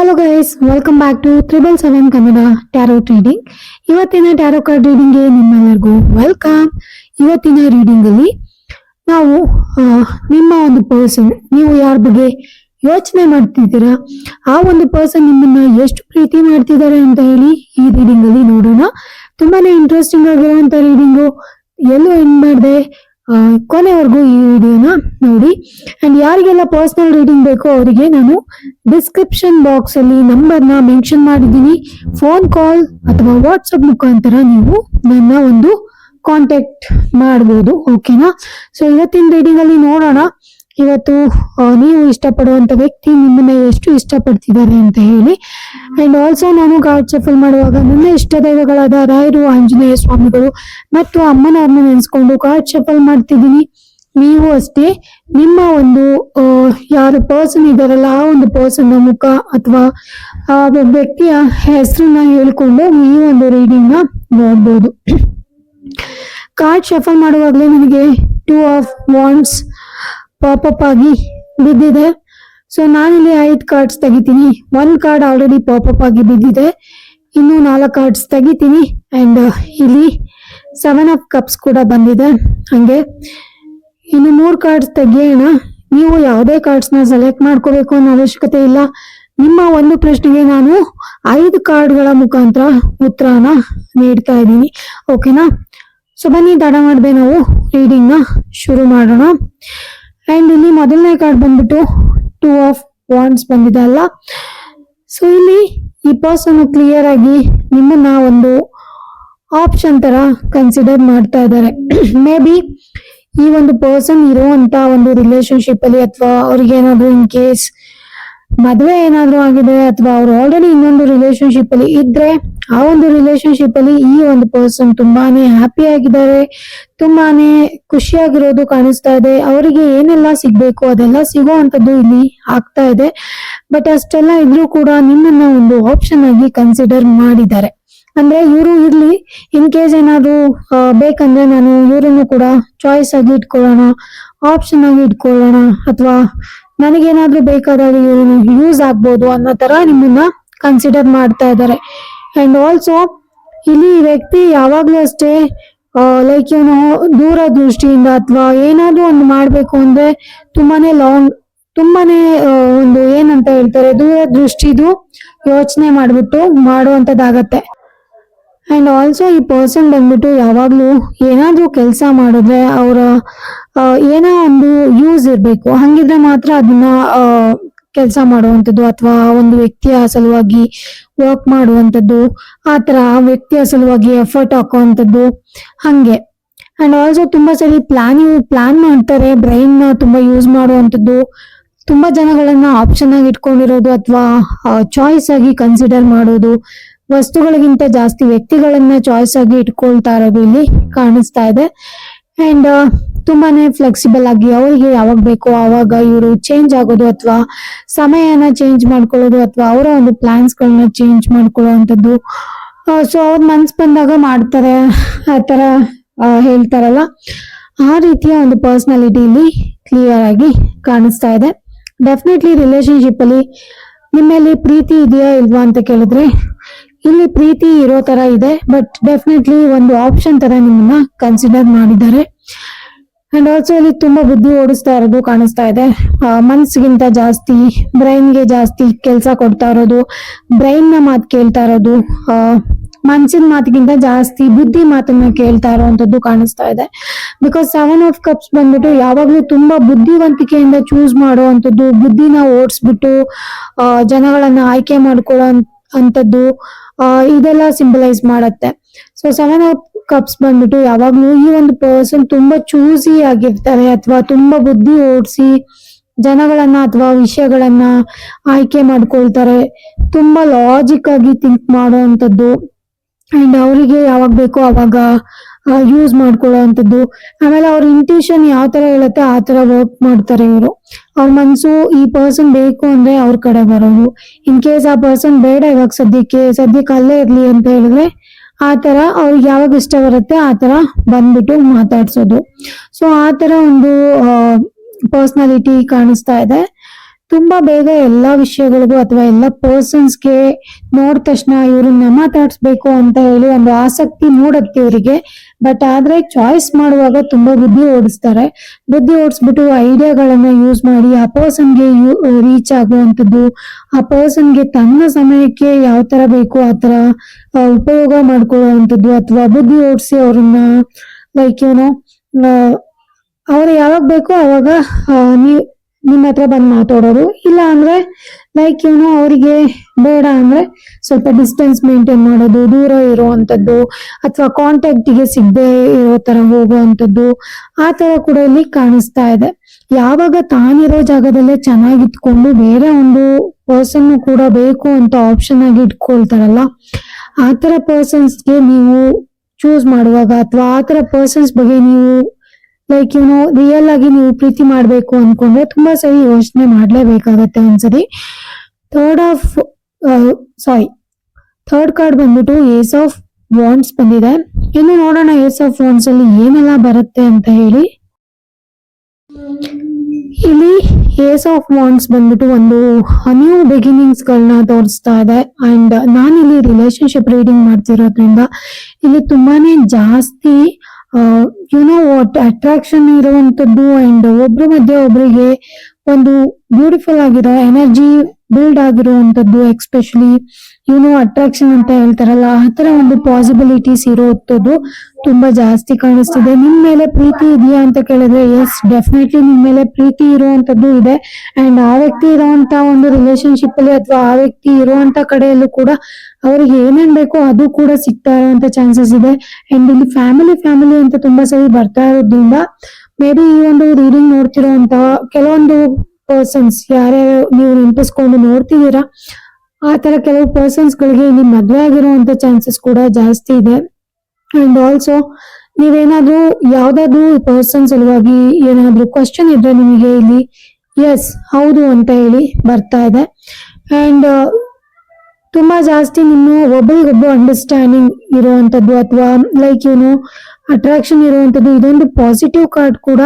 Hello guys welcome back to triple seven Kannada tarot reading ಇವತ್ತಿನ tarot card ರೀಡಿಂಗ್ಗೆ ನಿಮ್ಮೆಲ್ಲರಿಗೂ welcome ಇವತ್ತಿನ reading ಅಲ್ಲಿ ನಾವು ನಿಮ್ಮ ಒಂದು ಪರ್ಸನ್ ನೀವು ಯಾರ ಬಗ್ಗೆ ಯೋಚನೆ ಮಾಡ್ತಿದ್ದೀರಾ? ಆ ಒಂದು ಪರ್ಸನ್ ನಿಮ್ಮನ್ನ ಎಷ್ಟು ಪ್ರೀತಿ ಮಾಡ್ತಿದ್ದಾರೆ ಅಂತ ಹೇಳಿ ಈ ರೀಡಿಂಗ್ ಅಲ್ಲಿ ನೋಡೋಣ. ತುಂಬಾನೇ ಇಂಟ್ರೆಸ್ಟಿಂಗ್ ಆಗಿರುವಂತ ರೀಡಿಂಗು ಎಲ್ಲೂ ಎಂಡ್ ಮಾಡಿದೆ. ಕೊನೆವರೆಗೂ ಈ ವಿಡಿಯೋನ ನೋಡಿ. ಅಂಡ್ ಯಾರಿಗೆಲ್ಲ ಪರ್ಸನಲ್ ರೀಡಿಂಗ್ ಬೇಕೋ ಅವರಿಗೆ ನಾನು ಡಿಸ್ಕ್ರಿಪ್ಷನ್ ಬಾಕ್ಸ್ ಅಲ್ಲಿ ನಂಬರ್ನ ಮೆನ್ಷನ್ ಮಾಡಿದ್ದೀನಿ. ಫೋನ್ ಕಾಲ್ ಅಥವಾ ವಾಟ್ಸಪ್ ಮುಖಾಂತರ ನೀವು ನನ್ನ ಒಂದು ಕಾಂಟ್ಯಾಕ್ಟ್ ಮಾಡ್ಬೋದು. ಓಕೆನಾ ಸೊ ಇವತ್ತಿನ ರೀಡಿಂಗ್ ಅಲ್ಲಿ ನೋಡೋಣ. ಇವತ್ತು ನೀವು ಇಷ್ಟಪಡುವಂತ ವ್ಯಕ್ತಿ ನಿಮ್ಮನ್ನ ಎಷ್ಟು ಇಷ್ಟಪಡ್ತಿದ್ದಾರೆ ಅಂತ ಹೇಳಿ. ಅಂಡ್ ಆಲ್ಸೋ ನಾನು ಕಾರ್ಡ್ ಚಫಲ್ ಮಾಡುವಾಗ ನನ್ನ ಇಷ್ಟ ದೈವಗಳಾದ ರಾಯರು, ಆಂಜನೇಯ ಸ್ವಾಮಿಗಳು ಮತ್ತು ಅಮ್ಮನವ್ರನ್ನ ನೆನೆಸ್ಕೊಂಡು ಕಾರ್ಡ್ ಚಫಲ್ ಮಾಡ್ತಿದ್ದೀನಿ. ನೀವು ಅಷ್ಟೇ, ನಿಮ್ಮ ಒಂದು ಯಾರು ಪರ್ಸನ್ ಇದಾರಲ್ಲ ಆ ಒಂದು ಪರ್ಸನ್ ಮುಖ ಅಥವಾ, ಆ ವ್ಯಕ್ತಿಯ ಹೆಸರನ್ನ ಹೇಳ್ಕೊಂಡು ಈ ಒಂದು ರೀಡಿಂಗ್ನ ನೋಡ್ಬೋದು. ಕಾರ್ಡ್ ಶಫಲ್ ಮಾಡುವಾಗಲೇ ನನಗೆ ಟೂ ಆಫ್ ವಾಂಡ್ಸ್ ಪಾಪಪ್ ಆಗಿ ಬಿದ್ದಿದೆ. ಸೊ ನಾನಿಲ್ಲಿ ಐದು ಕಾರ್ಡ್ಸ್ ತೆಗಿತೀನಿ. ಒಂದು ಕಾರ್ಡ್ ಆಲ್ರೆಡಿ ಪಾಪಪ್ ಆಗಿ ಬಿದ್ದಿದೆ. ಇನ್ನು ನಾಲ್ಕು ಕಾರ್ಡ್ಸ್ ತೆಗಿತೀನಿ. ಅಂಡ್ ಇಲ್ಲಿ ಸೆವೆನ್ ಆಫ್ ಕಪ್ಸ್ ಕೂಡ ಬಂದಿದೆ. ಹಂಗೆ. ಇನ್ನು ಮೂರು ಕಾರ್ಡ್ಸ್ ತೆಗಿಯೋಣ. ನೀವು ಯಾವುದೇ ಕಾರ್ಡ್ಸ್ನ ಸೆಲೆಕ್ಟ್ ಮಾಡ್ಕೋಬೇಕು ಅನ್ನೋ ಅವಶ್ಯಕತೆ ಇಲ್ಲ. ನಿಮ್ಮ ಒಂದು ಪ್ರಶ್ನೆಗೆ ನಾನು ಐದು ಕಾರ್ಡ್ಗಳ ಮುಖಾಂತರ ಉತ್ತರನ ನೀಡ್ತಾ ಇದ್ದೀನಿ. ಓಕೆನಾ ಸೊ ಬನ್ನಿ ತಡ ಮಾಡದೆ ನಾವು ರೀಡಿಂಗ್ನ ಶುರು ಮಾಡೋಣ. ಅಂಡ್ ಇಲ್ಲಿ ಮೊದಲನೇ ಕಾರ್ಡ್ ಬಂದ್ಬಿಟ್ಟು ಟೂ ಆಫ್ ವಾಂಡ್ಸ್ ಬಂದಿದೆ ಅಲ್ಲ? ಸೊ ಇಲ್ಲಿ ಈ ಪರ್ಸನ್ ಕ್ಲಿಯರ್ ಆಗಿ ನಿಮ್ಮನ್ನ ಒಂದು ಆಪ್ಷನ್ ತರ ಕನ್ಸಿಡರ್ ಮಾಡ್ತಾ ಇದ್ದಾರೆ. ಮೇ ಬಿ ಈ ಒಂದು ಪರ್ಸನ್ ಇರುವಂತ ಒಂದು ರಿಲೇಶನ್ಶಿಪ್ ಅಲ್ಲಿ ಅಥವಾ ಅವ್ರಿಗೆ ಏನಾದ್ರು ಇನ್ ಕೇಸ್ ಮದ್ವೆ ಏನಾದ್ರು ಆಗಿದೆ ಅಥವಾ ಅವ್ರು ಆಲ್ರೆಡಿ ಇನ್ನೊಂದು ರಿಲೇಶನ್ಶಿಪ್ ಅಲ್ಲಿ ಇದ್ರೆ, ಆ ಒಂದು ರಿಲೇಶನ್ಶಿಪ್ ಅಲ್ಲಿ ಈ ಒಂದು ಪರ್ಸನ್ ತುಂಬಾನೇ ಹ್ಯಾಪಿ ಆಗಿದ್ದಾರೆ, ತುಂಬಾನೇ ಖುಷಿಯಾಗಿರೋದು ಕಾಣಿಸ್ತಾ ಇದೆ. ಅವರಿಗೆ ಏನೆಲ್ಲ ಸಿಗ್ಬೇಕು, ಅದೆಲ್ಲ ಸಿಗುವಂತದ್ದು ಇಲ್ಲಿ ಆಗ್ತಾ ಇದೆ. ಬಟ್ ಅಷ್ಟೆಲ್ಲ ಇದ್ರೂ ಕೂಡ ನಿಮ್ಮನ್ನ ಒಂದು ಆಪ್ಷನ್ ಆಗಿ ಕನ್ಸಿಡರ್ ಮಾಡಿದ್ದಾರೆ. ಅಂದ್ರೆ ಇವರು ಇರ್ಲಿ ಇನ್ ಕೇಸ್ ಏನಾದ್ರು ಬೇಕಂದ್ರೆ ನಾನು ಇವರನ್ನು ಕೂಡ ಚಾಯ್ಸ್ ಆಗಿ ಇಟ್ಕೊಳ್ಳೋಣ ಆಪ್ಷನ್ ಆಗಿ ಇಟ್ಕೊಳ್ಳೋಣ, ಅಥವಾ ನನಗೇನಾದ್ರೂ ಬೇಕಾದಾಗ ಯೂಸ್ ಆಗ್ಬೋದು ಅನ್ನೋ ತರ ನಿಮ್ಮನ್ನ ಕನ್ಸಿಡರ್ ಮಾಡ್ತಾ ಇದ್ದಾರೆ. ಅಂಡ್ ಆಲ್ಸೋ ಇಲ್ಲಿ ವ್ಯಕ್ತಿ ಯಾವಾಗ್ಲೂ ಅಷ್ಟೇ ಲೈಕ್ ಏನು ದೂರ ದೃಷ್ಟಿಯಿಂದ ಅಥವಾ ಏನಾದ್ರೂ ಒಂದು ಮಾಡ್ಬೇಕು ಅಂದ್ರೆ ತುಂಬಾನೇ ಲಾಂಗ್ ತುಂಬಾನೇ ಒಂದು ಏನಂತ ಹೇಳ್ತಾರೆ ದೂರ ದೃಷ್ಟಿದು ಯೋಚನೆ ಮಾಡ್ಬಿಟ್ಟು ಮಾಡುವಂತದ್ದಾಗತ್ತೆ. ಅಂಡ್ ಆಲ್ಸೋ ಈ ಪರ್ಸನ್ ಬಂದ್ಬಿಟ್ಟು ಯಾವಾಗಲೂ ಏನಾದ್ರೂ ಕೆಲಸ ಮಾಡಿದ್ರೆ ಅವರ ಏನೋ ಒಂದು ಯೂಸ್ ಇರಬೇಕು. ಹಾಗಿದ್ರೆ ಮಾತ್ರ ಅದನ್ನ ಕೆಲಸ ಮಾಡುವಂಥದ್ದು ಅಥವಾ ಒಂದು ವ್ಯಕ್ತಿಯ ಸಲುವಾಗಿ ವರ್ಕ್ ಮಾಡುವಂಥದ್ದು, ಆ ಥರ ವ್ಯಕ್ತಿಯ ಸಲುವಾಗಿ ಎಫರ್ಟ್ ಹಾಕುವಂಥದ್ದು ಹಾಗೆ. ಅಂಡ್ ಆಲ್ಸೋ ತುಂಬಾ ಸರಿ ಪ್ಲಾನ್ ಪ್ಲಾನ್ ಮಾಡ್ತಾರೆ ಬ್ರೈನ್ನ ತುಂಬಾ ಯೂಸ್ ಮಾಡುವಂಥದ್ದು. ತುಂಬಾ ಜನಗಳನ್ನ ಆಪ್ಷನ್ ಆಗಿ ಇಟ್ಕೊಂಡಿರೋದು ಅಥವಾ ಚಾಯ್ಸ್ ಆಗಿ ಕನ್ಸಿಡರ್ ಮಾಡೋದು. ವಸ್ತುಗಳಿಗಿಂತ ಜಾಸ್ತಿ ವ್ಯಕ್ತಿಗಳನ್ನ ಚಾಯ್ಸ್ ಆಗಿ ಇಟ್ಕೊಳ್ತಾ ಇರೋದು ಇಲ್ಲಿ ಕಾಣಿಸ್ತಾ ಇದೆ. ಅಂಡ್ ತುಂಬಾನೇ ಫ್ಲೆಕ್ಸಿಬಲ್ ಆಗಿ ಅವ್ರಿಗೆ ಯಾವಾಗ ಬೇಕೋ ಅವಾಗ ಇವರು ಚೇಂಜ್ ಆಗೋದು ಅಥವಾ ಸಮಯನ ಚೇಂಜ್ ಮಾಡ್ಕೊಳ್ಳೋದು ಅಥವಾ ಅವರ ಒಂದು ಪ್ಲಾನ್ಸ್ ಗಳನ್ನ ಚೇಂಜ್ ಮಾಡ್ಕೊಳ್ಳುವಂಥದ್ದು. ಸೊ ಅವ್ರ ಮನ್ಸ್ ಬಂದಾಗ ಮಾಡ್ತಾರೆ, ಆ ತರ ಹೇಳ್ತಾರಲ್ಲ. ಆ ರೀತಿಯ ಒಂದು ಪರ್ಸ್ನಾಲಿಟಿ ಇಲ್ಲಿ ಕ್ಲಿಯರ್ ಆಗಿ ಕಾಣಿಸ್ತಾ ಇದೆ. ಡೆಫಿನೆಟ್ಲಿ ರಿಲೇಶನ್ಶಿಪ್ ಅಲ್ಲಿ ನಿಮ್ಮಲ್ಲಿ ಪ್ರೀತಿ ಇದೆಯಾ ಇಲ್ವಾ ಅಂತ ಕೇಳಿದ್ರೆ ಇಲ್ಲಿ ಪ್ರೀತಿ ಇರೋ ತರ ಇದೆ ಬಟ್ ಡೆಫಿನೆಟ್ಲಿ ಒಂದು ಆಪ್ಷನ್ ತರ ನಿಮ್ಮನ್ನ ಕನ್ಸಿಡರ್ ಮಾಡಿದ್ದಾರೆ. ಅಂಡ್ ಆಲ್ಸೋ ಇಲ್ಲಿ ತುಂಬಾ ಬುದ್ಧಿ ಓಡಿಸ್ತಾ ಇರೋದು ಕಾಣಿಸ್ತಾ ಇದೆ. ಮನ್ಸ್ಗಿಂತ ಜಾಸ್ತಿ ಬ್ರೈನ್ಗೆ ಜಾಸ್ತಿ ಕೆಲಸ ಕೊಡ್ತಾ ಇರೋದು ಬ್ರೈನ್ನ ಮಾತು ಕೇಳ್ತಾ ಇರೋದು ಮನ್ಸಿನ ಮಾತಿಗಿಂತ ಜಾಸ್ತಿ ಬುದ್ಧಿ ಮಾತನ್ನ ಕೇಳ್ತಾ ಇರೋವಂಥದ್ದು ಕಾಣಿಸ್ತಾ ಇದೆ. ಬಿಕಾಸ್ ಸೆವೆನ್ ಆಫ್ ಕಪ್ಸ್ ಬಂದ್ಬಿಟ್ಟು ಯಾವಾಗ್ಲೂ ತುಂಬಾ ಬುದ್ಧಿವಂತಿಕೆಯಿಂದ ಚೂಸ್ ಮಾಡುವಂಥದ್ದು ಬುದ್ಧಿನ ಓಡಿಸ್ಬಿಟ್ಟು ಜನಗಳನ್ನ ಆಯ್ಕೆ ಮಾಡ್ಕೊಳ್ಳೋ ಅಂತದ್ದು ಇದೆಲ್ಲ ಸಿಂಬಲೈಸ್ ಮಾಡತ್ತೆ. ಸೊ ಸೆವೆನ್ ಆಫ್ ಕಪ್ಸ್ ಬಂದ್ಬಿಟ್ಟು ಯಾವಾಗ್ಲೂ ಈ ಒಂದು ಪರ್ಸನ್ ತುಂಬಾ ಚೂಸಿ ಆಗಿರ್ತಾರೆ ಅಥವಾ ತುಂಬಾ ಬುದ್ಧಿ ಓಡಿಸಿ ಜನಗಳನ್ನ ಅಥವಾ ವಿಷಯಗಳನ್ನ ಆಯ್ಕೆ ಮಾಡ್ಕೊಳ್ತಾರೆ. ತುಂಬಾ ಲಾಜಿಕ್ ಆಗಿ ಥಿಂಕ್ ಮಾಡುವಂತದ್ದು ಅಂಡ್ ಅವರಿಗೆ ಯಾವಾಗ ಬೇಕೋ ಅವಾಗ ಯೂಸ್ ಮಾಡ್ಕೊಳ್ಳೋ ಆಮೇಲೆ ಅವ್ರ ಇಂಟ್ಯೂಷನ್ ಯಾವ ತರ ಹೇಳುತ್ತೆ, ಆ ತರ ವರ್ಕ್ ಮಾಡ್ತಾರೆ ಇವರು. ಅವ್ರ ಮನ್ಸು ಈ ಪರ್ಸನ್ ಬೇಕು ಅಂದ್ರೆ ಅವ್ರ ಕಡೆ ಬರೋದು. ಇನ್ ಕೇಸ್ ಆ ಪರ್ಸನ್ ಬೇಡ ಇವಾಗ ಸದ್ಯಕ್ಕೆ ಸದ್ಯಕ್ಕೆ ಅಲ್ಲೇ ಇರ್ಲಿ ಅಂತ ಹೇಳಿದ್ರೆ ಆ ತರ ಅವ್ರಿಗೆ ಯಾವಾಗ ಇಷ್ಟ ಬರುತ್ತೆ ಆ ತರ ಬಂದ್ಬಿಟ್ಟು ಮಾತಾಡ್ಸೋದು. ಸೊ ಆ ತರ ಒಂದು ಪರ್ಸನಾಲಿಟಿ ಕಾಣಿಸ್ತಾ ಇದೆ. ತುಂಬಾ ಬೇಗ ಎಲ್ಲಾ ವಿಷಯಗಳಿಗೂ ಅಥವಾ ಎಲ್ಲ ಪರ್ಸನ್ಸ್ಗೆ ನೋಡ್ ತಕ್ಷಣ ಇವ್ರನ್ನ ಮಾತಾಡಿಸ್ಬೇಕು ಅಂತ ಹೇಳಿ ಒಂದು ಆಸಕ್ತಿ ಮೂಡತ್ತೆ ಇವರಿಗೆ. ಬಟ್ ಆದ್ರೆ ಚಾಯ್ಸ್ ಮಾಡುವಾಗ ತುಂಬಾ ಬುದ್ಧಿ ಓಡಿಸ್ತಾರೆ. ಬುದ್ಧಿ ಓಡಿಸ್ಬಿಟ್ಟು ಐಡಿಯಾಗಳನ್ನ ಯೂಸ್ ಮಾಡಿ, ಆ ಪರ್ಸನ್ಗೆ ರೀಚ್ ಆಗುವಂಥದ್ದು, ಆ ಪರ್ಸನ್ಗೆ ತನ್ನ ಸಮಯಕ್ಕೆ ಯಾವ ತರ ಬೇಕು ಆ ತರ ಉಪಯೋಗ ಮಾಡ್ಕೊಳ್ಳುವಂಥದ್ದು ಅಥವಾ ಬುದ್ಧಿ ಓಡಿಸಿ ಅವ್ರನ್ನ ಲೈಕ್ ಏನೋ ಅವ್ರು ಯಾವಾಗ ಬೇಕೋ ಅವಾಗ ನೀವ್ ನಿಮ್ಮ ಹತ್ರ ಬಂದು ಮಾತಾಡೋರು. ಇಲ್ಲ ಅಂದ್ರೆ ಲೈಕ್ ಏನು ಅವರಿಗೆ ಬೇಡ ಅಂದ್ರೆ ಸ್ವಲ್ಪ ಡಿಸ್ಟೆನ್ಸ್ ಮೇಂಟೈನ್ ಮಾಡೋದು, ದೂರ ಇರುವಂತದ್ದು, ಅಥವಾ ಕಾಂಟ್ಯಾಕ್ಟ್ಗೆ ಸಿಗದೆ ಇರೋ ತರ ಹೋಗುವಂತದ್ದು, ಆ ತರ ಕೂಡ ಇಲ್ಲಿ ಕಾಣಿಸ್ತಾ ಇದೆ. ಯಾವಾಗ ತಾನಿರೋ ಜಾಗದಲ್ಲೇ ಚೆನ್ನಾಗಿಟ್ಕೊಂಡು ಬೇರೆ ಒಂದು ಪರ್ಸನ್ ಕೂಡ ಬೇಕು ಅಂತ ಆಪ್ಷನ್ ಆಗಿ ಇಟ್ಕೊಳ್ತಾರಲ್ಲ, ಆ ತರ ಪರ್ಸನ್ಸ್ಗೆ ನೀವು ಚೂಸ್ ಮಾಡುವಾಗ ಅಥವಾ ಆ ತರ ಪರ್ಸನ್ಸ್ ಬಗ್ಗೆ ನೀವು ಲೈಕ್ ಏನೋ ರಿಯಲ್ ಆಗಿ ನೀವು ಪ್ರೀತಿ ಮಾಡ್ಬೇಕು ಅನ್ಕೊಂಡ್ರೆ ತುಂಬಾ ಸರಿ ಯೋಚನೆ ಮಾಡ್ಲೇಬೇಕಾಗತ್ತೆ ಒಂದ್ಸರಿ. Third of sorry third card ಬಂದ್ಬಿಟ್ಟು ಏಸ್ ಆಫ್ ವಾಂಡ್ಸ್ ಬಂದಿದೆ. ಇನ್ನು ನೋಡೋಣ ಏಸ್ ಆಫ್ ವಾಂಡ್ಸ್ ಅಲ್ಲಿ ಏನೆಲ್ಲ ಬರುತ್ತೆ ಅಂತ ಹೇಳಿ. ಇಲ್ಲಿ ಏಸ್ ಆಫ್ ವಾಂಡ್ಸ್ ಬಂದ್ಬಿಟ್ಟು ಒಂದು ನ್ಯೂ ಬಿಗಿನಿಂಗ್ಸ್ ಗಳನ್ನ ತೋರಿಸ್ತಾ ಇದೆ. ಅಂಡ್ ನಾನಿಲ್ಲಿ ರಿಲೇಶನ್ಶಿಪ್ ರೀಡಿಂಗ್ ಮಾಡ್ತಿರೋದ್ರಿಂದ ಇಲ್ಲಿ ತುಂಬಾನೇ ಜಾಸ್ತಿ ಯುನೋ ವಾಟ್ ಅಟ್ರಾಕ್ಷನ್ ಇರುವಂತದ್ದು ಅಂಡ್ ಒಬ್ರ ಮಧ್ಯೆ ಒಬ್ರಿಗೆ ಒಂದು ಬ್ಯೂಟಿಫುಲ್ ಆಗಿರೋ ಎನರ್ಜಿ ಬಿಲ್ಡ್ ಆಗಿರುವಂತದ್ದು ಎಕ್ಸ್ಪೆಷಲಿ ಯುನೋ ಅಟ್ರಾಕ್ಷನ್ ಅಂತ ಹೇಳ್ತಾರಲ್ಲ, ಆ ತರ ಒಂದು ಪಾಸಿಬಿಲಿಟೀಸ್ ಇರೋದು ತುಂಬಾ ಜಾಸ್ತಿ ಕಾಣಿಸ್ತಿದೆ. ನಿಮ್ ಮೇಲೆ ಪ್ರೀತಿ ಇದೆಯಾ ಅಂತ ಕೇಳಿದ್ರೆ ಎಸ್ ಡೆಫಿನೆಟ್ಲಿ ನಿಮ್ ಮೇಲೆ ಪ್ರೀತಿ ಇರುವಂತದ್ದು ಇದೆ. ಅಂಡ್ ಆ ವ್ಯಕ್ತಿ ಇರುವಂತ ಒಂದು ರಿಲೇಶನ್ಶಿಪ್ ಅಲ್ಲಿ ಅಥವಾ ಆ ವ್ಯಕ್ತಿ ಇರುವಂತ ಕಡೆಯಲ್ಲೂ ಕೂಡ ಅವ್ರಿಗೆ ಏನೇನ್ ಬೇಕೋ ಅದು ಕೂಡ ಸಿಗ್ತಾ ಇರುವಂತ ಚಾನ್ಸಸ್ ಇದೆ. ಅಂಡ್ ಇಲ್ಲಿ ಫ್ಯಾಮಿಲಿ ಫ್ಯಾಮಿಲಿ ಅಂತ ತುಂಬಾ ಸರಿ ಬರ್ತಾ ಇರೋದ್ರಿಂದ ಮೇ ಬಿ ಈ ಒಂದು ರೀಡಿಂಗ್ ನೋಡ್ತಿರೋಂತ ಕೆಲವೊಂದು ಪರ್ಸನ್ಸ್ ಯಾರ್ಯಾರು ನೀವು ನೆನಪಿಸ್ಕೊಂಡು ನೋಡ್ತಿದ್ದೀರಾ ಆ ತರ ಕೆಲವು ಪರ್ಸನ್ಸ್ ಗಳಿಗೆ ಇಲ್ಲಿ ಮದ್ವೆ ಆಗಿರುವಂತ ಚಾನ್ಸಸ್ ಕೂಡ ಜಾಸ್ತಿ ಇದೆ. ಅಂಡ್ ಆಲ್ಸೋ ನೀವೇನಾದ್ರೂ ಯಾವ್ದಾದ್ರು ಪರ್ಸನ್ ಸಲುವಾಗಿ ಏನಾದ್ರೂ ಕ್ವಶನ್ ಇದ್ರೆ ನಿಮಗೆ ಇಲ್ಲಿ ಎಸ್ ಹೌದು ಅಂತ ಹೇಳಿ ಬರ್ತಾ ಇದೆ. ಅಂಡ್ ತುಂಬಾ ಜಾಸ್ತಿ ನಿಮ್ಮ ಒಬ್ಬರಿಗೊಬ್ಬ ಅಂಡರ್ಸ್ಟ್ಯಾಂಡಿಂಗ್ ಇರುವಂತದ್ದು ಅಥವಾ ಲೈಕ್ ಏನು ಅಟ್ರಾಕ್ಷನ್ ಇರುವಂತದ್ದು ಇದೊಂದು ಪಾಸಿಟಿವ್ ಕಾರ್ಡ್ ಕೂಡ.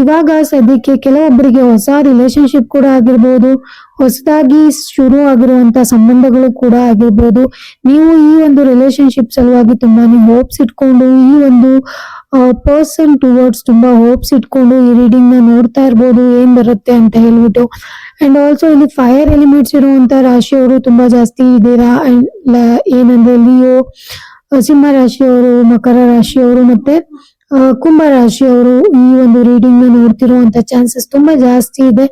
ಇವಾಗ ಸದ್ಯಕ್ಕೆ ಕೆಲವೊಬ್ಬರಿಗೆ ಹೊಸ ರಿಲೇಶನ್ಶಿಪ್ ಕೂಡ ಆಗಿರ್ಬೋದು, ಹೊಸದಾಗಿ ಶುರು ಆಗಿರುವಂತ ಸಂಬಂಧಗಳು ಕೂಡ ಆಗಿರ್ಬೋದು. ನೀವು ಈ ಒಂದು ರಿಲೇಶನ್ಶಿಪ್ ಸಲುವಾಗಿ ತುಂಬಾನೇ ಹೋಪ್ಸ್ ಇಟ್ಕೊಂಡು, ಈ ಒಂದು ಪರ್ಸನ್ ಟುವರ್ಡ್ಸ್ ತುಂಬಾ ಹೋಪ್ಸ್ ಇಟ್ಕೊಂಡು ಈ ರೀಡಿಂಗ್ನ ನೋಡ್ತಾ ಇರ್ಬೋದು, ಏನ್ ಬರುತ್ತೆ ಅಂತ ಹೇಳ್ಬಿಟ್ಟು. ಅಂಡ್ ಆಲ್ಸೋ ಇಲ್ಲಿ ಫೈರ್ ಎಲಿಮೆಂಟ್ಸ್ ಇರುವಂತ ರಾಶಿಯವರು ತುಂಬಾ ಜಾಸ್ತಿ ಇದ್ದೀರಾ? ಅಂಡ್ ಏನಂದ್ರೆ ಲಿಯೋ ಸಿಂಹ ರಾಶಿಯವರು, ಮಕರ ರಾಶಿಯವರು ಮತ್ತೆ ಕುಂಭ ರಾಶಿಯವರು ಈ ಒಂದು ರೀಡಿಂಗ್ ನೋಡ್ತಿರುವಂತ ಚಾನ್ಸಸ್ ತುಂಬಾ ಜಾಸ್ತಿ ಇದೆ.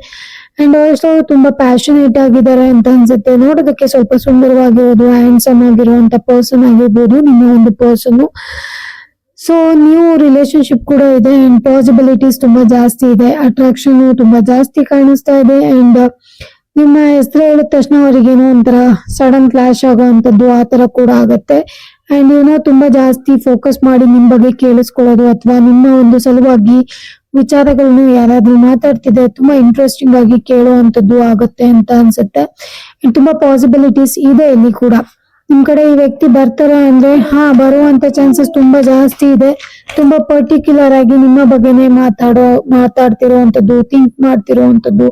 ಅಂಡ್ ಆಲ್ಸೋ ತುಂಬಾ ಪ್ಯಾಷನೇಟ್ ಆಗಿದ್ದಾರೆ ಅಂತ ಅನ್ಸುತ್ತೆ. ನೋಡೋದಕ್ಕೆ ಸ್ವಲ್ಪ ಸುಂದರವಾಗಿರೋದು ಹ್ಯಾಂಡ್ಸಮ್ ಆಗಿರುವಂತ ಪರ್ಸನ್ ಆಗಿರ್ಬೋದು, ನಿಮ್ಮ ಒಂದು ಪರ್ಸನ್ ಸೊ ನ್ಯೂ ರಿಲೇಶನ್ಶಿಪ್ ಕೂಡ ಇದೆ ಅಂಡ್ ಪಾಸಿಬಿಲಿಟೀಸ್ ತುಂಬಾ ಜಾಸ್ತಿ ಇದೆ. ಅಟ್ರಾಕ್ಷನ್ ತುಂಬಾ ಜಾಸ್ತಿ ಕಾಣಿಸ್ತಾ ಇದೆ ಅಂಡ್ ನಿಮ್ಮ ಹೆಸರು ಹೇಳಿದ ತಕ್ಷಣ ಅವರಿಗೇನೋ ಒಂಥರ ಸಡನ್ ಕ್ಲಾಶ್ ಆಗುವಂತದ್ದು ಆ ತರ ಕೂಡ ಆಗತ್ತೆ. ಅಂಡ್ ಏನೋ ತುಂಬಾ ಜಾಸ್ತಿ ಫೋಕಸ್ ಮಾಡಿ ನಿಮ್ ಬಗ್ಗೆ ಕೇಳಿಸ್ಕೊಳ್ಳೋದು ಅಥವಾ ನಿಮ್ಮ ಒಂದು ಸಲುವಾಗಿ ವಿಚಾರಗಳನ್ನು ಯಾರಾದ್ರೂ ಮಾತಾಡ್ತಿದ್ರೆ ತುಂಬಾ ಇಂಟ್ರೆಸ್ಟಿಂಗ್ ಆಗಿ ಕೇಳುವಂತದ್ದು ಆಗುತ್ತೆ ಅಂತ ಅನ್ಸುತ್ತೆ. ತುಂಬಾ ಪಾಸಿಬಿಲಿಟೀಸ್ ಇದೆ ಇಲ್ಲಿ ಕೂಡ. ನಿಮ್ ಕಡೆ ಈ ವ್ಯಕ್ತಿ ಬರ್ತಾರೆ ಅಂದ್ರೆ, ಹಾ, ಬರುವಂತ ಚಾನ್ಸಸ್ ತುಂಬಾ ಜಾಸ್ತಿ ಇದೆ. ತುಂಬಾ ಪರ್ಟಿಕ್ಯುಲರ್ ಆಗಿ ನಿಮ್ಮ ಬಗ್ಗೆನೇ ಮಾತಾಡೋ ಮಾತಾಡ್ತಿರುವಂತದ್ದು ಥಿಂಕ್ ಮಾಡ್ತಿರುವಂತದ್ದು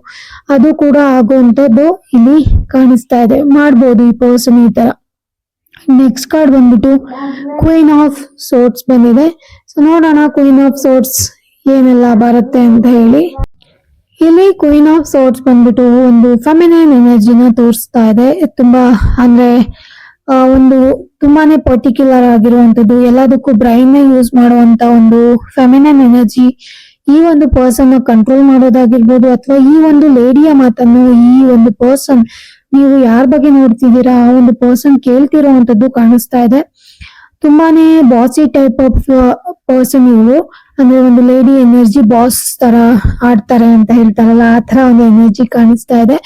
ಅದು ಕೂಡ ಆಗುವಂತದ್ದು ಇಲ್ಲಿ ಕಾಣಿಸ್ತಾ ಇದೆ. ಮಾಡ್ಬೋದು ಈ ಪರ್ಸನ್ ಈ ತರ. ನೆಕ್ಸ್ಟ್ ಕಾರ್ಡ್ ಬಂದ್ಬಿಟ್ಟು ಕ್ವೀನ್ ಆಫ್ ಸೋಟ್ಸ್ ಬಂದಿದೆ. ಸೊ ನೋಡೋಣ ಕ್ವೀನ್ ಆಫ್ ಸೋಟ್ಸ್ ಏನೆಲ್ಲ ಬರುತ್ತೆ ಅಂತ ಹೇಳಿ. ಇಲ್ಲಿ ಕ್ವೀನ್ ಆಫ್ ಸೋಟ್ಸ್ ಬಂದ್ಬಿಟ್ಟು ಒಂದು ಫೆಮಿನೈನ್ ಎನರ್ಜಿನ ತೋರಿಸ್ತಾ ಇದೆ. ತುಂಬಾ ಅಂದ್ರೆ ಒಂದು ತುಂಬಾನೇ ಪರ್ಟಿಕ್ಯುಲರ್ ಆಗಿರುವಂತದ್ದು ಎಲ್ಲದಕ್ಕೂ ಬ್ರೈನ್ ಯೂಸ್ ಮಾಡುವಂತ ಒಂದು ಫೆಮಿನೈನ್ ಎನರ್ಜಿ ಈ ಒಂದು ಪರ್ಸನ್ ಕಂಟ್ರೋಲ್ ಮಾಡೋದಾಗಿರ್ಬೋದು, ಅಥವಾ ಈ ಒಂದು ಲೇಡಿಯ ಮಾತನ್ನು ಈ ಒಂದು ಪರ್ಸನ್ ನೀವು ಯಾರ ಬಗ್ಗೆ ನೋಡ್ತಿದ್ದೀರಾ? ಆ ಒಂದು ಪರ್ಸನ್ ಕೇಳ್ತಿರೋವಂಥದ್ದು ಕಾಣಿಸ್ತಾ ಇದೆ. ತುಂಬಾನೇ ಬಾಸಿ ಟೈಪ್ ಆಫ್ ಪರ್ಸನ್ ಇವರು. ಅಂದ್ರೆ ಒಂದು ಲೇಡಿ ಎನರ್ಜಿ ಬಾಸ್ ತರ ಆಡ್ತಾರೆ ಅಂತ ಹೇಳ್ತಾರಲ್ಲ, ಆ ತರ ಒಂದು ಎನರ್ಜಿ ಕಾಣಿಸ್ತಾ ಇದೆ.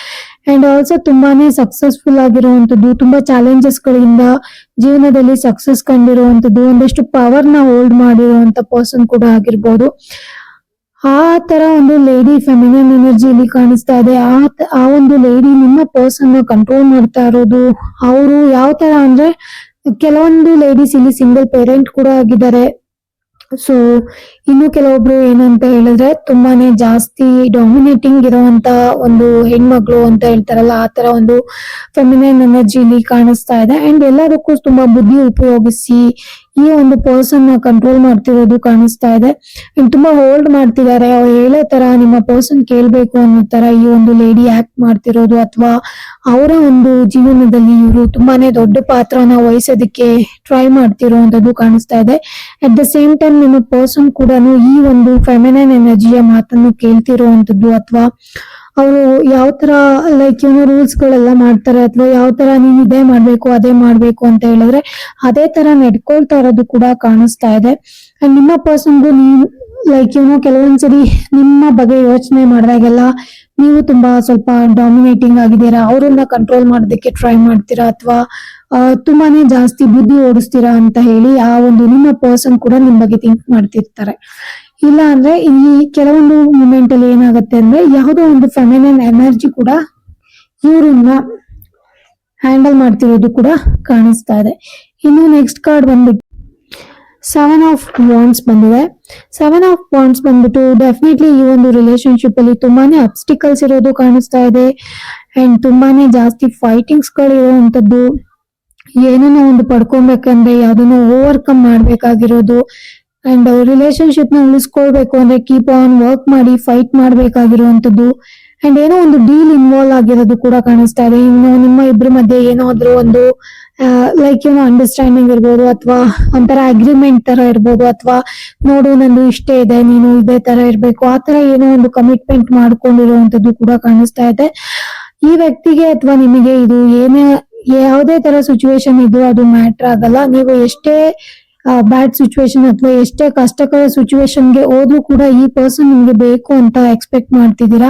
ಅಂಡ್ ಆಲ್ಸೋ ತುಂಬಾನೇ ಸಕ್ಸಸ್ಫುಲ್ ಆಗಿರುವಂತದ್ದು ತುಂಬಾ ಚಾಲೆಂಜಸ್ ಗಳಿಂದ ಜೀವನದಲ್ಲಿ ಸಕ್ಸಸ್ ಕಂಡಿರುವಂತದ್ದು ಒಂದಷ್ಟು ಪವರ್ನ ಹೋಲ್ಡ್ ಮಾಡಿರುವಂತ ಪರ್ಸನ್ ಕೂಡ ಆಗಿರ್ಬೋದು. ಆ ತರ ಒಂದು ಲೇಡಿ ಫೆಮಿನಿನ್ ಎನರ್ಜಿ ಇಲ್ಲಿ ಕಾಣಿಸ್ತಾ ಇದೆ. ಆ ಆ ಒಂದು ಲೇಡಿ ನಿಮ್ಮ ಪರ್ಸನ್ ಕಂಟ್ರೋಲ್ ಮಾಡ್ತಾ ಇರೋದು, ಅವರು ಯಾವ ತರ ಅಂದ್ರೆ ಕೆಲವೊಂದು ಲೇಡೀಸ್ ಇಲ್ಲಿ ಸಿಂಗಲ್ ಪೇರೆಂಟ್ ಕೂಡ ಆಗಿದ್ದಾರೆ. ಸೊ ಇನ್ನು ಕೆಲವೊಬ್ರು ಏನಂತ ಹೇಳಿದ್ರೆ ತುಂಬಾನೇ ಜಾಸ್ತಿ ಡಾಮಿನೇಟಿಂಗ್ ಇರುವಂತ ಒಂದು ಹೆಣ್ಮಕ್ಳು ಅಂತ ಹೇಳ್ತಾರಲ್ಲ, ಆ ತರ ಒಂದು ಫೆಮಿನೈನ್ ಇಲ್ಲಿ ಕಾಣಿಸ್ತಾ ಇದೆ. ಅಂಡ್ ಎಲ್ಲದಕ್ಕೂ ತುಂಬಾ ಬುದ್ಧಿ ಉಪಯೋಗಿಸಿ ಈ ಒಂದು ಪರ್ಸನ್ನ ಕಂಟ್ರೋಲ್ ಮಾಡ್ತಿರೋದು ಕಾಣಿಸ್ತಾ ಇದೆ. ತುಂಬಾ ಹೋಲ್ಡ್ ಮಾಡ್ತಿದ್ದಾರೆ ಅವ್ರು ಹೇಳೋ ತರ ನಿಮ್ಮ ಪರ್ಸನ್ ಕೇಳ್ಬೇಕು ಅನ್ನೋ ತರ ಈ ಒಂದು ಲೇಡಿ ಆಕ್ಟ್ ಮಾಡ್ತಿರೋದು ಅಥವಾ ಅವರ ಒಂದು ಜೀವನದಲ್ಲಿ ಇವರು ತುಂಬಾನೇ ದೊಡ್ಡ ಪಾತ್ರನ ವಹಿಸೋದಕ್ಕೆ ಟ್ರೈ ಮಾಡ್ತಿರೋದು ಕಾಣಿಸ್ತಾ ಇದೆ. ಅಟ್ ದ ಸೇಮ್ ಟೈಮ್ ನಿಮ್ಮ ಪರ್ಸನ್ ಕೂಡ ಈ ಒಂದು ಫೆಮಿನೈನ್ ಎನರ್ಜಿಯ ಮಾತನ್ನು ಕೇಳ್ತಿರುವಂತದ್ದು ಅಥವಾ ಅವರು ಯಾವ ತರ ಲೈಕ್ ಏನೋ ರೂಲ್ಸ್ ಗಳೆಲ್ಲ ಮಾಡ್ತಾರೆ ಅಥವಾ ಯಾವ ತರ ನೀನ್ ಇದೇ ಮಾಡ್ಬೇಕು, ಅದೇ ಮಾಡ್ಬೇಕು ಅಂತ ಹೇಳಿದ್ರೆ ಅದೇ ತರ ನಡ್ಕೊಳ್ತಾ ಇರೋದು ಕೂಡ ಕಾಣಿಸ್ತಾ ಇದೆ. ನಿಮ್ಮ ಪರ್ಸನ್ಗೂ ನೀವು ಲೈಕ್ ಏನೋ ಕೆಲವೊಂದ್ಸರಿ ನಿಮ್ಮ ಬಗ್ಗೆ ಯೋಚನೆ ಮಾಡಿದಾಗೆಲ್ಲ ನೀವು ತುಂಬಾ ಸ್ವಲ್ಪ ಡಾಮಿನೇಟಿಂಗ್ ಆಗಿದ್ದೀರಾ, ಅವರನ್ನ ಕಂಟ್ರೋಲ್ ಮಾಡೋದಕ್ಕೆ ಟ್ರೈ ಮಾಡ್ತೀರಾ ಅಥವಾ ತುಂಬಾನೇ ಜಾಸ್ತಿ ಬುದ್ಧಿ ಓಡಿಸ್ತೀರಾ ಅಂತ ಹೇಳಿ ಆ ಒಂದು ನಿಮ್ಮ ಪರ್ಸನ್ ಕೂಡ ನಿಮ್ ಬಗ್ಗೆ ಥಿಂಕ್ ಮಾಡ್ತಿರ್ತಾರೆ. ಇಲ್ಲ ಅಂದ್ರೆ ಈ ಕೆಲವೊಂದು ಮೂಮೆಂಟ್ ಅಲ್ಲಿ ಏನಾಗುತ್ತೆ ಅಂದ್ರೆ ಯಾವುದೋ ಒಂದು ಫೆಮಿನೈನ್ ಎನರ್ಜಿ ಕೂಡ ಇವ್ರನ್ನ ಹ್ಯಾಂಡಲ್ ಮಾಡ್ತಿರೋದು ಕೂಡ ಕಾಣಿಸ್ತಾ ಇದೆ. ಇನ್ನು ನೆಕ್ಸ್ಟ್ ಕಾರ್ಡ್ ಬಂದ್ಬಿಟ್ಟು ಸೆವೆನ್ ಆಫ್ ವಾಂಡ್ಸ್ ಬಂದಿದೆ. ಸೆವೆನ್ ಆಫ್ ವಾಂಡ್ಸ್ ಬಂದ್ಬಿಟ್ಟು ಡೆಫಿನೆಟ್ಲಿ ಈ ಒಂದು ರಿಲೇಶನ್ಶಿಪ್ ಅಲ್ಲಿ ತುಂಬಾನೇ ಅಬ್ಸ್ಟಿಕಲ್ಸ್ ಇರೋದು ಕಾಣಿಸ್ತಾ ಇದೆ. ಅಂಡ್ ತುಂಬಾನೇ ಜಾಸ್ತಿ ಫೈಟಿಂಗ್ಸ್ಗಳು ಇರುವಂತದ್ದು. ಏನನ್ನ ಒಂದು ಪಡ್ಕೊಬೇಕಂದ್ರೆ ಯಾವ್ದನ್ನ ಓವರ್ಕಮ್ ಮಾಡ್ಬೇಕಾಗಿರೋದು. ಅಂಡ್ ರಿಲೇಶನ್ಶಿಪ್ನ ಉಳಿಸ್ಕೊಳ್ಬೇಕು ಅಂದ್ರೆ ಕೀಪ್ ಆನ್ ವರ್ಕ್ ಮಾಡಿ ಫೈಟ್ ಮಾಡ್ಬೇಕಾಗಿರುವಂತದ್ದು ಅಂಡ್ ಏನೋ ಒಂದು ಡೀಲ್ ಇನ್ವಾಲ್ವ್ ಆಗಿರೋದು ಕೂಡ ಕಾಣಿಸ್ತಾ ಇದೆ. ಇನ್ನು ನಿಮ್ಮ ಇಬ್ಬರ ಮಧ್ಯೆ ಏನಾದ್ರೂ ಒಂದು ಲೈಕ್ ಏನೋ ಅಂಡರ್ಸ್ಟ್ಯಾಂಡಿಂಗ್ ಇರ್ಬೋದು ಅಥವಾ ಒಂಥರ ಅಗ್ರಿಮೆಂಟ್ ತರ ಇರ್ಬೋದು ಅಥವಾ ನೋಡು ನಂದು ಇಷ್ಟೇ ಇದೆ, ನೀನು ಇದೇ ತರ ಇರ್ಬೇಕು. ಆ ತರ ಏನೋ ಒಂದು ಕಮಿಟ್ಮೆಂಟ್ ಮಾಡ್ಕೊಂಡಿರುವಂತದ್ದು ಕೂಡ ಕಾಣಿಸ್ತಾ ಇದೆ. ಈ ವ್ಯಕ್ತಿಗೆ ಅಥವಾ ನಿಮಗೆ ಇದು ಏನೇ, ಯಾವುದೇ ತರ ಸಿಚುವೇಶನ್ ಇದ್ರೂ ಅದು ಮ್ಯಾಟರ್ ಆಗಲ್ಲ. ನೀವು ಎಷ್ಟೇ ಬ್ಯಾಡ್ ಸಿಚುವೇಶನ್ ಅಥವಾ ಎಷ್ಟೇ ಕಷ್ಟಕರ ಸಿಚುವೇಶನ್ಗೆ ಹೋದ್ರೂ ಕೂಡ ಈ ಪರ್ಸನ್ ನಿಮ್ಗೆ ಬೇಕು ಅಂತ ಎಕ್ಸ್ಪೆಕ್ಟ್ ಮಾಡ್ತಿದ್ದೀರಾ?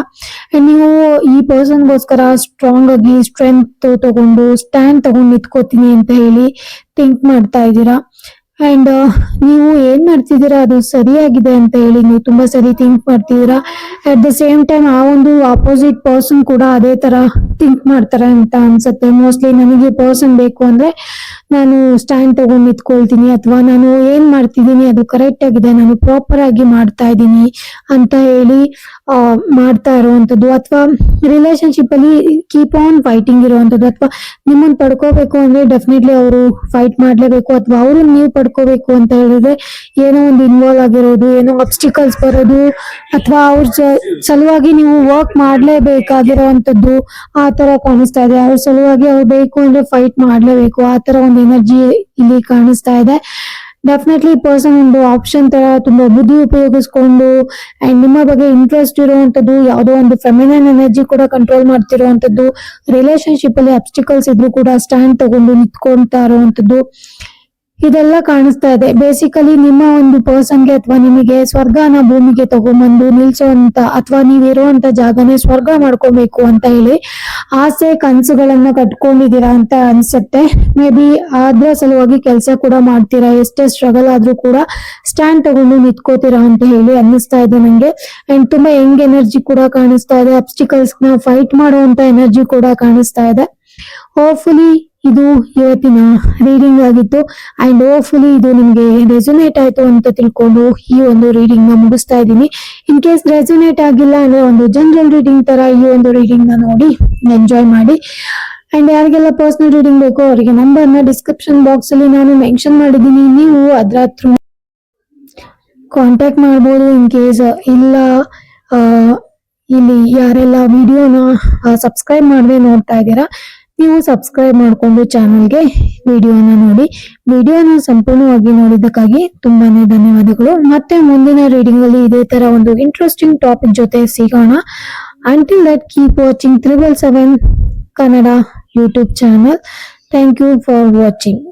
ನೀವು ಈ ಪರ್ಸನ್ಗೋಸ್ಕರ ಸ್ಟ್ರಾಂಗ್ ಆಗಿ ಸ್ಟ್ರೆಂತ್ ತಗೊಂಡು ಸ್ಟ್ಯಾಂಡ್ ತಗೊಂಡು ನಿಂತ್ಕೋತೀನಿ ಅಂತ ಹೇಳಿ ಥಿಂಕ್ ಮಾಡ್ತಾ ಇದ್ದೀರಾ? ಅಂಡ್ ನೀವು ಮಾಡ್ತಿದ್ದೀರಾ? ಅದು ಸರಿಯಾಗಿದೆ ಅಂತ ಹೇಳಿ ನೀವು ತುಂಬಾ ಸರಿ ಥಿಂಕ್ ಮಾಡ್ತಿದ್ದೀರಾ. ಅಟ್ ದ ಸೇಮ್ ಟೈಮ್ ಆ ಒಂದು ಅಪೋಸಿಟ್ ಪರ್ಸನ್ ಕೂಡ ಅದೇ ತರ ಥಿಂಕ್ ಮಾಡ್ತಾರೆ ಅಂತ ಅನ್ಸುತ್ತೆ. ಮೋಸ್ಟ್ಲಿ ನನಗೆ ಪರ್ಸನ್ ಬೇಕು ಅಂದ್ರೆ ನಾನು ಸ್ಟ್ಯಾಂಡ್ ತಗೊಂಡ್ ನಿಂತ್ಕೊಳ್ತೀನಿ ಅಥವಾ ನಾನು ಏನ್ ಮಾಡ್ತಿದ್ದೀನಿ ಅದು ಕರೆಕ್ಟ್ ಆಗಿದೆ, ನಾನು ಪ್ರಾಪರ್ ಆಗಿ ಮಾಡ್ತಾ ಇದ್ದೀನಿ ಅಂತ ಹೇಳಿ ಮಾಡ್ತಾ ಇರುವಂತದ್ದು. ಅಥವಾ ರಿಲೇಶನ್ಶಿಪ್ ಅಲ್ಲಿ ಕೀಪ್ ಆನ್ ಫೈಟಿಂಗ್ ಇರುವಂತದ್ದು. ಅಥವಾ ನಿಮ್ಮನ್ನ ಪಡ್ಕೋಬೇಕು ಅಂದ್ರೆ ಡೆಫಿನೆಟ್ಲಿ ಅವರು ಫೈಟ್ ಮಾಡ್ಲೇಬೇಕು. ಅಥವಾ ಅವ್ರನ್ನ ನೀವು ಪಡ್ಕೋಬೇಕು ಅಂತ ಹೇಳಿದ್ರೆ ಏನೋ ಒಂದು ಇನ್ವಾಲ್ವ್ ಆಗಿರೋದು, ಏನೋ ಆಬ್ಸ್ಟಿಕಲ್ಸ್ ಬರೋದು, ಅಥವಾ ಅವ್ರ ಸಲುವಾಗಿ ನೀವು ವರ್ಕ್ ಮಾಡಲೇಬೇಕಾಗಿರೋವಂಥದ್ದು ಆ ತರ ಕಾಣಿಸ್ತಾ ಇದೆ. ಅವ್ರ ಸಲುವಾಗಿ ಅವ್ರು ಬೇಕು ಅಂದ್ರೆ ಫೈಟ್ ಮಾಡಲೇಬೇಕು. ಆ ತರ ಒಂದು ಎನರ್ಜಿ ಇಲ್ಲಿ ಕಾಣಿಸ್ತಾ ಇದೆ. ಡೆಫಿನೆಟ್ಲಿ ಪರ್ಸನ್ ಒಂದು ಆಪ್ಷನ್ ತರ ತುಂಬಾ ಬುದ್ಧಿ ಉಪಯೋಗಿಸ್ಕೊಂಡು ಅಂಡ್ ನಿಮ್ಮ ಬಗ್ಗೆ ಇಂಟ್ರೆಸ್ಟ್ ಇರುವಂತದ್ದು ಯಾವುದೋ ಒಂದು ಫೆಮಿನನ್ ಎನರ್ಜಿ ಕೂಡ ಕಂಟ್ರೋಲ್ ಮಾಡ್ತಿರುವಂತದ್ದು ರಿಲೇಶನ್ಶಿಪ್ ಅಲ್ಲಿ ಅಬ್ಸ್ಟಿಕಲ್ಸ್ ಇದ್ರು ಕೂಡ ಸ್ಟ್ಯಾಂಡ್ ತಗೊಂಡು ನಿಂತ್ಕೊಂತಾ ಇರುವಂತದ್ದು ಇದೆಲ್ಲ ಕಾಣಿಸ್ತಾ ಇದೆ. ಬೇಸಿಕಲಿ ನಿಮ್ಮ ಒಂದು ಪರ್ಸನ್ಗೆ ಅಥವಾ ನಿಮಗೆ ಸ್ವರ್ಗನ ಭೂಮಿಗೆ ತಗೊಂಬಂದು ನಿಲ್ಸೋಂತ ಅಥವಾ ನೀವಿರುವಂತ ಜಾಗನೇ ಸ್ವರ್ಗ ಮಾಡ್ಕೋಬೇಕು ಅಂತ ಹೇಳಿ ಆಸೆ ಕನಸುಗಳನ್ನ ಕಟ್ಕೊಂಡಿದ್ದೀರಾ ಅಂತ ಅನ್ಸುತ್ತೆ. ಮೇ ಬಿ ಅದ್ರ ಸಲುವಾಗಿ ಕೆಲಸ ಕೂಡ ಮಾಡ್ತೀರಾ, ಎಷ್ಟೇ ಸ್ಟ್ರಗಲ್ ಆದ್ರೂ ಕೂಡ ಸ್ಟ್ಯಾಂಡ್ ತಗೊಂಡು ನಿಂತ್ಕೋತೀರಾ ಅಂತ ಹೇಳಿ ಅನ್ನಿಸ್ತಾ ಇದೆ ನಂಗೆ. ಅಂಡ್ ತುಂಬಾ ಹೆಂಗ್ ಎನರ್ಜಿ ಕೂಡ ಕಾಣಿಸ್ತಾ ಇದೆ. ಅಬ್ಸ್ಟಿಕಲ್ಸ್ನ ಫೈಟ್ ಮಾಡುವಂತ ಎನರ್ಜಿ ಕೂಡ ಕಾಣಿಸ್ತಾ ಇದೆ. ಹೋಪ್ಫುಲಿ ಇದು ಇವತ್ತಿನ ರೀಡಿಂಗ್ ಆಗಿತ್ತು. ಅಂಡ್ ಹೋಪ್ಫುಲಿ ಇದು ನಿಮಗೆ ರೆಸೊನೇಟ್ ಆಯ್ತು ಅಂತ ತಿಳ್ಕೊಂಡು ಈ ಒಂದು ರೀಡಿಂಗ್ನ ಮುಗಿಸ್ತಾ ಇದ್ದೀನಿ. ಇನ್ ಕೇಸ್ ರೆಸೊನೇಟ್ ಆಗಿಲ್ಲ ಅಂದ್ರೆ ಒಂದು ಜನರಲ್ ರೀಡಿಂಗ್ ತರ ಈ ಒಂದು ರೀಡಿಂಗ್ನ ನೋಡಿ ಎಂಜಾಯ್ ಮಾಡಿ. ಅಂಡ್ ಯಾರಿಗೆಲ್ಲ ಪರ್ಸನಲ್ ರೀಡಿಂಗ್ ಬೇಕೋ ಅವರಿಗೆ ನಂಬರ್ ಡಿಸ್ಕ್ರಿಪ್ಷನ್ ಬಾಕ್ಸ್ ಅಲ್ಲಿ ನಾನು ಮೆನ್ಷನ್ ಮಾಡಿದ್ದೀನಿ. ನೀವು ಅದ್ರ ಥ್ರೂ ಕಾಂಟ್ಯಾಕ್ಟ್ ಮಾಡ್ಬೋದು ಇನ್ ಕೇಸ್ ಇಲ್ಲ ಇಲ್ಲಿ ಯಾರೆಲ್ಲ ವಿಡಿಯೋನ ಸಬ್ಸ್ಕ್ರೈಬ್ ಮಾಡದೆ ನೋಡ್ತಾ ಇದ್ದೀರಾ ನೀವು ಸಬ್ಸ್ಕ್ರೈಬ್ ಮಾಡಿಕೊಂಡು ಚಾನಲ್ಗೆ ವಿಡಿಯೋನ ನೋಡಿ. ವಿಡಿಯೋನ ಸಂಪೂರ್ಣವಾಗಿ ನೋಡಿದ್ದಕ್ಕಾಗಿ ತುಂಬಾನೇ ಧನ್ಯವಾದಗಳು. ಮತ್ತೆ ಮುಂದಿನ ರೀಡಿಂಗ್ ಅಲ್ಲಿ ಇದೇ ತರ ಒಂದು ಇಂಟ್ರೆಸ್ಟಿಂಗ್ ಟಾಪಿಕ್ ಜೊತೆ ಸಿಗೋಣ. Until that keep watching triple seven Kannada YouTube channel thank you for watching